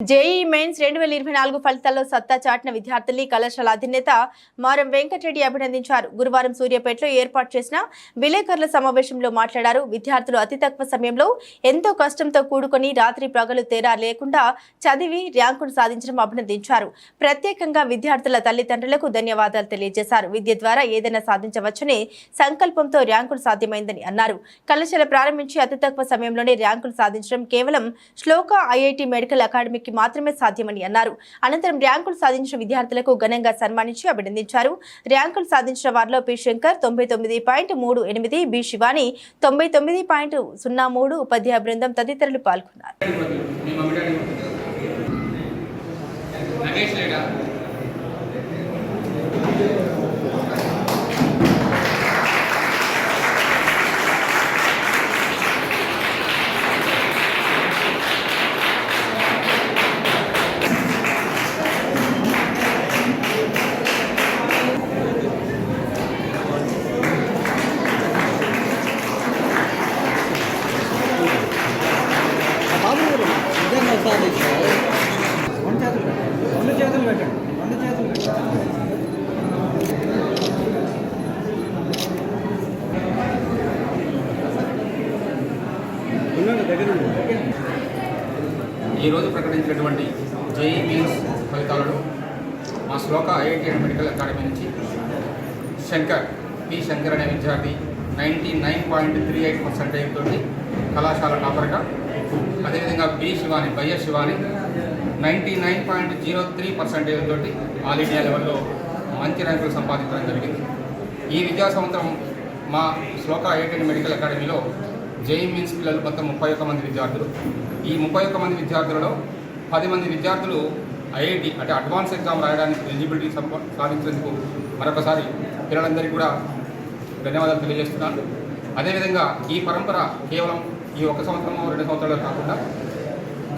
JEE mains రెండు వేల ఇరవై నాలుగు ఫలితాల్లో సత్తా చాటిన విద్యార్థుల్ని కళాశాల అధినేత మారం వెంకటరెడ్డి అభినందించారు. గురువారం సూర్యాపేటలో ఏర్పాటు చేసిన విలేకరుల సమావేశంలో మాట్లాడారు. విద్యార్థులు అతి తక్కువ సమయంలో ఎంతో కష్టంతో కూడుకొని రాత్రి పగలు తేడా లేకుండా చదివి ర్యాంకును సాధించడం అభినందించారు. ప్రత్యేకంగా విద్యార్థుల తల్లిదండ్రులకు ధన్యవాదాలు తెలియజేశారు. విద్య ద్వారా ఏదైనా సాధించవచ్చనే సంకల్పంతో ర్యాంకులు సాధ్యమైందని అన్నారు. కళాశాల ప్రారంభించి అతి తక్కువ సమయంలోనే ర్యాంకులు సాధించడం కేవలం శ్లోక ఐఐటి మెడికల్ అకాడమీకి మాత్రమే సాధ్యమని అన్నారు. అనంతరం ర్యాంకులు సాధించిన విద్యార్థులకు ఘనంగా సన్మానించి అభినందించారు. ర్యాంకులు సాధించిన వారిలో పి. శంకర్ తొంభై తొమ్మిది పాయింట్ మూడు ఎనిమిది బి. శివాని తొంభై తొమ్మిది పాయింట్ సున్నా మూడు ఉపాధ్యాయ బృందం తదితరులు పాల్గొన్నారు. ఈరోజు ప్రకటించినటువంటి జేఈ మీన్స్ ఫలితాలను మా Sloka IIT and medical academy నుంచి శంకర్ పి శంకర్ అనే విద్యార్థి ninety nine point three eight percentage తోటి కళాశాల టాపర్గా అదేవిధంగా B Shivani Bayya Shivani ninety nine point zero three percentage తోటి ఆల్ ఇండియా లెవెల్లో మంచి ర్యాంకులు సంపాదించడం జరిగింది. ఈ విద్యా సంవత్సరం మా శ్లోక ఐఐటి అండ్ మెడికల్ అకాడమీలో జేఈ మీన్స్ పిల్లలు మొత్తం ముప్పై ఒక్క మంది విద్యార్థులు. ఈ ముప్పై ఒక్క మంది విద్యార్థులలో పది మంది విద్యార్థులు ఐఐటి అంటే అడ్వాన్స్ ఎగ్జామ్ రాయడానికి ఎలిజిబిలిటీ సాధించేందుకు మరొకసారి పిల్లలందరికీ కూడా ధన్యవాదాలు తెలియజేస్తున్నాను. అదేవిధంగా ఈ పరంపర కేవలం ఈ ఒక సంవత్సరం రెండు సంవత్సరాలు కాకుండా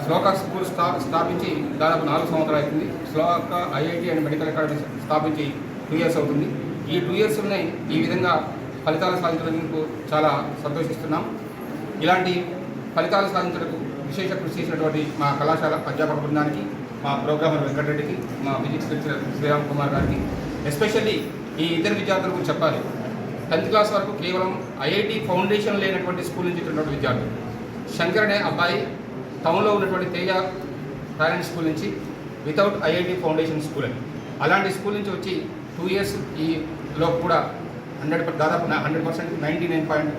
శ్లోక స్కూల్ స్థా స్థాపించి దాదాపు నాలుగు సంవత్సరాలు అవుతుంది. Shloka IIT and medical academy స్థాపించి టూ ఇయర్స్ అవుతుంది. ఈ టూ ఇయర్స్ ఉన్నాయి. ఈ విధంగా ఫలితాలు సాధించడానికి చాలా సంతోషిస్తున్నాం. ఇలాంటి ఫలితాలు సాధించడానికి విశేష కృషి చేసినటువంటి మా కళాశాల అధ్యాపక బృందానికి మా ప్రోగ్రామర్ వెంకటరెడ్డికి మా ఫిజిక్స్ లెక్చరర్ శ్రీరామ్ కుమార్ గారికి ఎస్పెషల్లీ ఈ ఇద్దరు విద్యార్థులకు చెప్పాలి. టెన్త్ క్లాస్ వరకు కేవలం ఐఐటి ఫౌండేషన్ లేనటువంటి స్కూల్ నుంచి ఉన్నటువంటి విద్యార్థులు. శంకర్ అనే అబ్బాయి టౌన్లో ఉన్నటువంటి తేజ టాలెంట్ స్కూల్ నుంచి వితౌట్ ఐఐటి ఫౌండేషన్ స్కూల్ అని. అలాంటి స్కూల్ నుంచి వచ్చి టూ ఇయర్స్ ఈలో కూడా హండ్రెడ్ దాదాపు hundred percent ninety nine point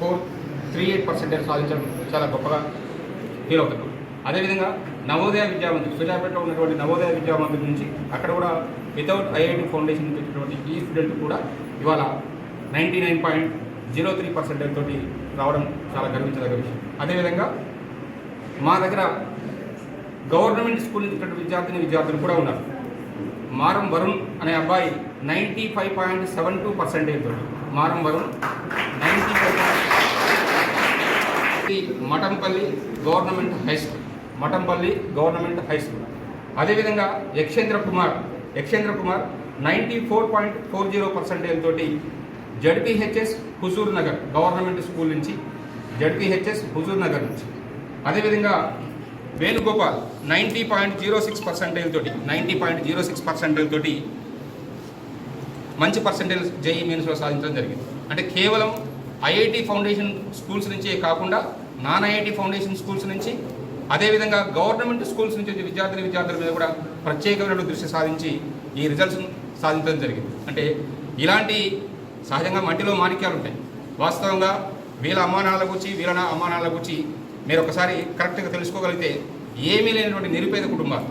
four three eight percentage సాధించడం చాలా గొప్పగా ఫీల్ అవుతున్నాం. అదేవిధంగా నవోదయ విద్యామందిర్ సూర్యాపేటలో ఉన్నటువంటి నవోదయ విద్యామందిర్ నుంచి అక్కడ కూడా వితౌట్ ఐఐటి ఫౌండేషన్ పెట్టినటువంటి ఈ స్టూడెంట్ కూడా ఇవాళ ninety nine point zero three percentage తోటి రావడం చాలా గర్వించదగ్గ విషయం. అదేవిధంగా మా దగ్గర గవర్నమెంట్ స్కూల్ నుంచి విద్యార్థిని విద్యార్థులు కూడా ఉన్నారు. మారం వరుణ్ అనే అబ్బాయి ninety five point seven two percentage తోటి Maram Varun ninety five Mathampalli government high school. Mathampalli government high school. అదేవిధంగా Yakshendra Kumar Yakshendra Kumar ninety four point four zero percentage తోటి ZPHS Huzur Nagar government school నుంచి ZPHS Huzur Nagar నుంచి. అదేవిధంగా Venugopal ninety point zero six percentage తోటి ninety point zero six percentage తోటి మంచి percentage JEE మెయిన్స్లో సాధించడం జరిగింది. అంటే కేవలం ఐఐటి ఫౌండేషన్ స్కూల్స్ నుంచే కాకుండా నాన్ ఐఐటి ఫౌండేషన్ స్కూల్స్ నుంచి అదేవిధంగా గవర్నమెంట్ స్కూల్స్ నుంచి వచ్చే విద్యార్థులు విద్యార్థుల మీద కూడా ప్రత్యేకమైన దృష్టి సాధించి ఈ రిజల్ట్స్ సాధించడం జరిగింది. అంటే ఇలాంటి సహజంగా మట్టిలో మాణిక్యాలు ఉంటాయి. వాస్తవంగా వీళ్ళ అమ్మానాన్నల గురించి వీళ్ళ నా గురించి మీరు ఒకసారి కరెక్ట్గా తెలుసుకోగలిగితే ఏమీ లేనటువంటి నిరుపేద కుటుంబాలు.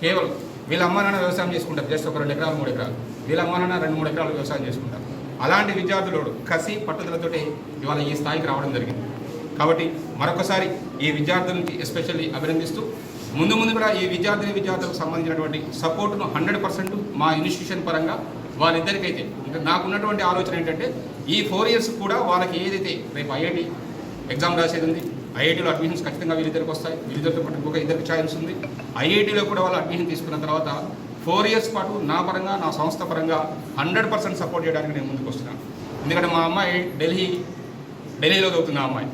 కేవలం వీళ్ళ అమ్మానాన్న వ్యవసాయం చేసుకుంటారు. జస్ట్ ఒక రెండు ఎకరాలు మూడు ఎకరాలు. వీళ్ళ అమ్మానాన్న రెండు మూడు ఎకరాలు వ్యవసాయం చేసుకుంటారు. అలాంటి విద్యార్థులు కసి పట్టుదలతోటి ఇవాళ ఈ స్థాయికి రావడం జరిగింది. కాబట్టి మరొకసారి ఈ విద్యార్థులకి ఎస్పెషల్లీ అభినందిస్తూ ముందు ముందు కూడా ఈ విద్యార్థిని విద్యార్థులకు సంబంధించినటువంటి సపోర్టును హండ్రెడ్ పర్సెంట్ మా ఇన్స్టిట్యూషన్ పరంగా వాళ్ళిద్దరికైతే ఇంకా నాకున్నటువంటి ఆలోచన ఏంటంటే ఈ ఫోర్ ఇయర్స్ కూడా వాళ్ళకి ఏదైతే రేపు ఐఐటి ఎగ్జామ్ రాసేది ఉంది ఐఐటీలో అడ్మిషన్స్ ఖచ్చితంగా వీళ్ళిద్దరికి వస్తాయి వీళ్ళిద్దరితో పాటు ఇంకొక ఇద్దరికి ఛాయిస్ ఉంది ఐఐటీలో కూడా వాళ్ళు అడ్మిషన్ తీసుకున్న తర్వాత ఫోర్ ఇయర్స్ పాటు నా పరంగా నా సంస్థ పరంగా హండ్రెడ్ పర్సెంట్ సపోర్ట్ చేయడానికి నేను ముందుకు వస్తున్నాను. ఎందుకంటే మా అమ్మాయి ఢిల్లీ ఢిల్లీలో చదువుతుంది అమ్మాయి.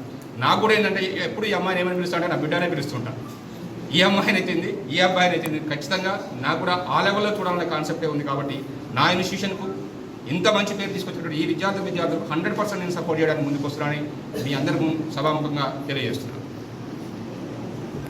నాకు కూడా ఏంటంటే ఎప్పుడు ఈ అమ్మాయిని ఏమని పిలుస్తానంటే నా బిడ్డనే పిలుస్తుంటాను ఈ అమ్మాయిని అయితేంది ఈ అబ్బాయిని అయితేంది ఖచ్చితంగా నాకు కూడా ఆ లెవెల్లో చూడాలనే కాన్సెప్టే ఉంది కాబట్టి నా ఇన్స్టిట్యూషన్కు ఇంత మంచి పేరు తీసుకొచ్చినటువంటి ఈ విద్యార్థి విద్యార్థులకు హండ్రెడ్ పర్సెంట్ నేను సపోర్ట్ చేయడానికి ముందుకు వస్తున్నానని మీ అందరికీ సభాముఖంగా తెలియజేస్తున్నాను.